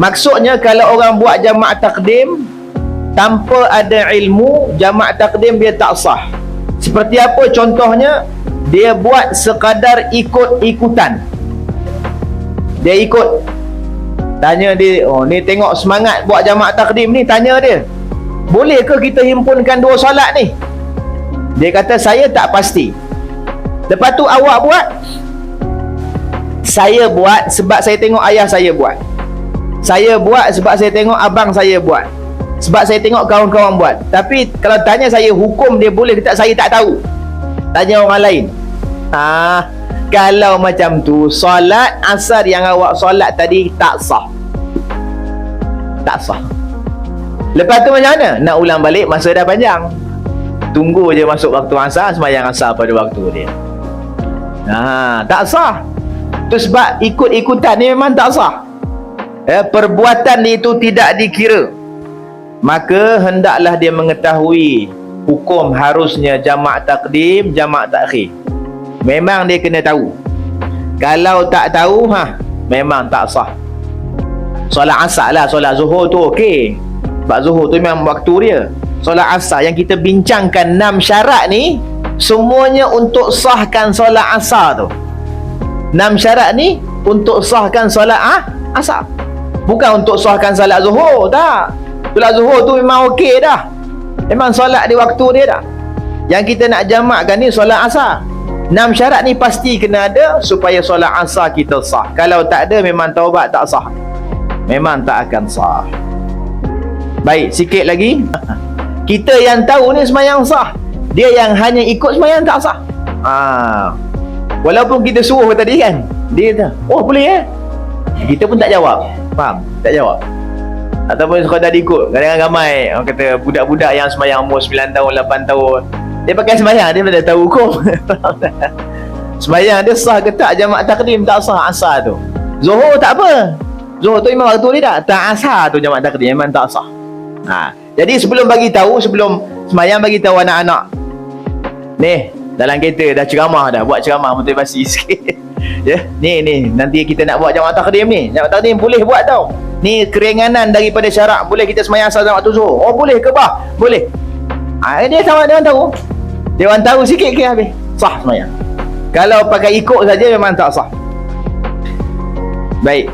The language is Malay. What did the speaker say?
Maksudnya kalau orang buat jamaah takdim tanpa ada ilmu, jamaah takdim dia tak sah. Seperti apa contohnya? Dia buat sekadar ikut-ikutan. Dia ikut. Tanya dia, oh ni tengok semangat buat jamaah takdim ni, tanya dia. Boleh ke kita himpunkan dua solat ni? Dia kata saya tak pasti. Lepas tu awak buat? Saya buat sebab saya tengok ayah saya buat. Saya buat sebab saya tengok abang saya buat. Sebab saya tengok kawan-kawan buat. Tapi kalau tanya saya hukum dia boleh ke tak saya tak tahu. Tanya orang lain. Ah, kalau macam tu solat asar yang awak solat tadi tak sah. Tak sah. Lepas tu macam mana? Nak ulang balik masa dah panjang. Tunggu je masuk waktu asar sembahyang asar pada waktu dia. Ha, tak sah. Tu sebab ikut-ikutan ni memang tak sah. Ya, perbuatan itu tidak dikira. Maka hendaklah dia mengetahui hukum harusnya jamak takdim, jamak takhir. Memang dia kena tahu. Kalau tak tahu, ha, memang tak sah. Solat asar lah, solat zuhur tu okey. Sebab zuhur tu memang waktu dia. Solat asar yang kita bincangkan enam syarat ni, semuanya untuk sahkan solat asar tu. Enam syarat ni untuk sahkan solat ah, asar. Bukan untuk sahkan solat zuhur, tak. Solat zuhur tu memang okey dah. Memang solat di waktu dia dah. Yang kita nak jamakkan ni solat asar. Enam syarat ni pasti kena ada supaya solat asar kita sah. Kalau tak ada memang taubat tak sah. Memang tak akan sah. Baik, sikit lagi. Kita yang tahu ni semayang sah. Dia yang hanya ikut semayang tak sah. Ah. Walaupun kita suruh tadi kan. Dia kata, "Oh, boleh eh?" Kita pun tak jawab. Faham? Tak jawab. Ataupun sekadar ikut. Kadang-kadang ramai orang kata budak-budak yang semayang umur 9 tahun, 8 tahun. Dia pakai semayang, dia dah tahu hukum. semayang dia sah ke tak jamaah takdim tak sah asar tu. Zuhur tak apa. Zuhur tu memang waktu dia tak. Tak asar tu jamaah takdim memang tak sah. Ha. Jadi sebelum bagi tahu, sebelum semayang bagi tahu anak-anak. Ni, dalam kereta dah ceramah dah, buat ceramah motivasi sikit. Ya, ni ni nanti kita nak buat jamaah takdim ni. Jamaah takdim boleh buat tau. Ni keringanan daripada syarat boleh kita semayang asar dalam waktu zuhur. Oh boleh ke bah? Boleh. Ah dia sama dia tahu. Orang tahu sikit ke habis. Sah semayang. Kalau pakai ikut saja memang tak sah. Baik.